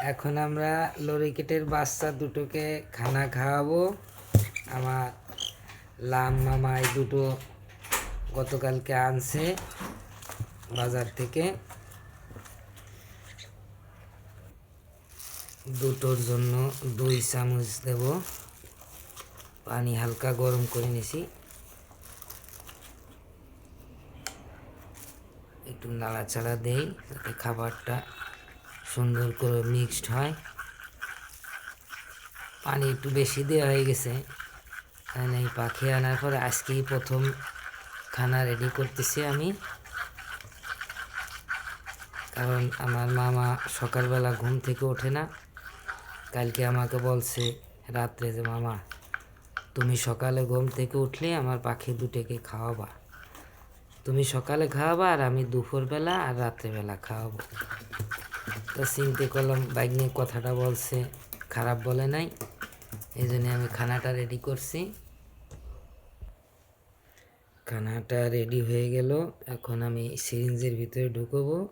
এখন আমরা লরিকেটের বাচ্চা দুটোকে খানা খাওয়াবো। আমার লাম মামা এই দুটো গতকালকে আনছে বাজার থেকে। দুটোর জন্য দুই চামচ দেব। পানি হালকা গরম করে নিছি। একটু নাড়াচাড়া দেই, যাতে খাবারটা সুন্দর করে মিক্সড হয়। পানি একটু বেশি দেওয়া হয়ে গেছে। কারণ এই পাখি আনার পরে আজকেই প্রথম খানা রেডি করতেছি আমি। কারণ আমার মামা সকালবেলা ঘুম থেকে ওঠে না। কালকে আমাকে বলছে রাত্রে যে, মামা, তুমি সকালে ঘুম থেকে উঠলে আমার পাখি দুটোকে খাওয়াবা। তুমি সকালে খাওয়াবা আর আমি দুপুরবেলা আর রাত্রেবেলা খাওয়াবো। তো চিনতে করলাম, বাইক নিয়ে কথাটা বলছে, খারাপ বলে নাই। এই জন্য আমি খানাটা রেডি করছি। খানাটা রেডি হয়ে গেল, এখন আমি সিরিঞ্জের ভিতরে ঢুকবো।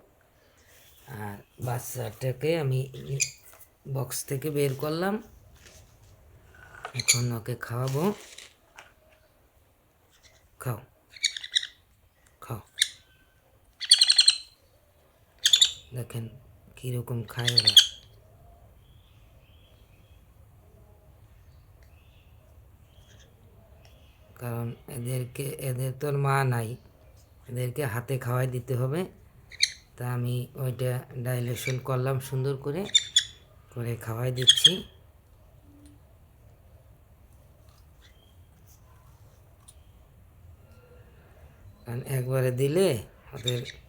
আর বাচ্চাটাকে আমি বক্স থেকে বের করলাম। এখন ওকে খাওয়াবো। খাও। খাও। দেখেন কীরকম খায় ওরা? কারণ এদেরকে, এদের তো মা নাই। এদেরকে হাতে খাওয়াই দিতে হবে। তা আমি ওইটা ডাইলেশন করলাম সুন্দর করে করে খাওয়াই দিচ্ছি। কারণ একবারে দিলে ওদের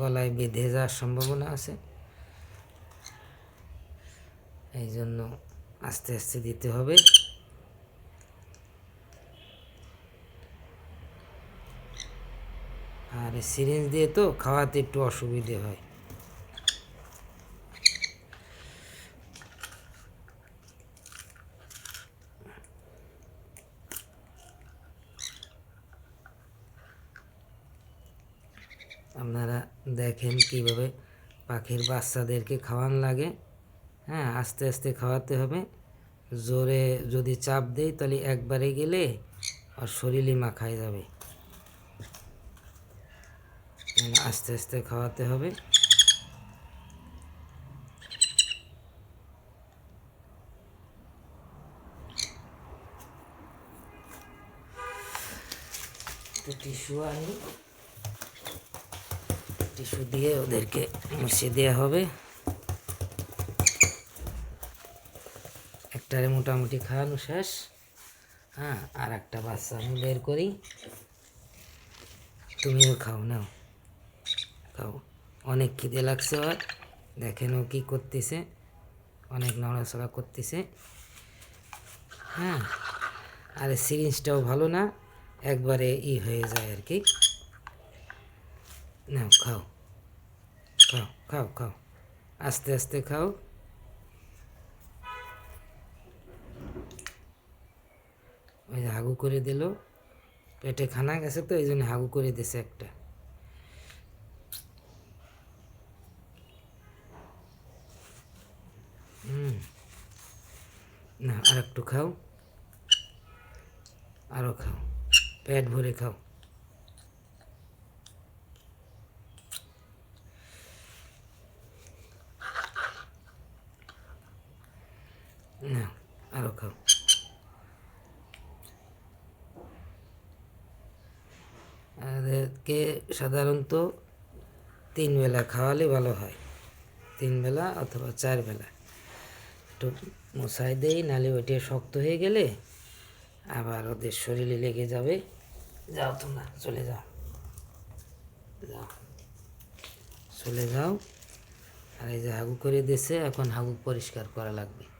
গলায় বেঁধে যাওয়ার সম্ভাবনা আছে। এই জন্য আস্তে আস্তে দিতে হবে। আর সিরিঞ্জ দিয়ে তো খাওয়াতে একটু অসুবিধে হয়। আপনারা দেখেন কীভাবে পাখির বাচ্চাদেরকে খাওয়ান লাগে। হ্যাঁ আস্তে আস্তে খাওয়াতে হবে। জোরে যদি চাপ দেই, তাহলে একবারে গেলে আর শরীরই মাখায় যাবে। আস্তে আস্তে খাওয়াতে হবে। টিস্যু আনি। টিস্যু দিয়ে ওদেরকে মুছে দেওয়া হবে। একটারে মোটামুটি খাওয়ানো শেষ। হ্যাঁ আর একটা বাচ্চা আমি বের করি। তুমিও খাও, নাও। খাও। অনেক খিদে লাগছে আর দেখেন ও কী করতেছে। অনেক নড়াচড়া করতেছে। হ্যাঁ আর সিরিঞ্জটাও ভালো না। একবারে ই হয়ে যায় আর কি। নাও খাও খাও খাও খাও আস্তে আস্তে খাও ওই যে হাগু করে দিল। পেটে খানা গেছে তো, এই জন্য হাগু করে দিছে একটা। হুম। না আর একটু খাও। আরও খাও। পেট ভরে খাও। না আরও খাও। এদেরকে সাধারণত তিন বেলা খাওয়ালে ভালো হয়। তিন বেলা অথবা চার বেলা। একটু মশাই দেই, নাহলে ওইটা শক্ত হয়ে গেলে আবার ওদের শরীরে লেগে যাবে। যাও তোমরা, চলে যাও। যাও। চলে যাও। আর এই যে হাগু করে দিয়েছে এখন হাগু পরিষ্কার করা লাগবে।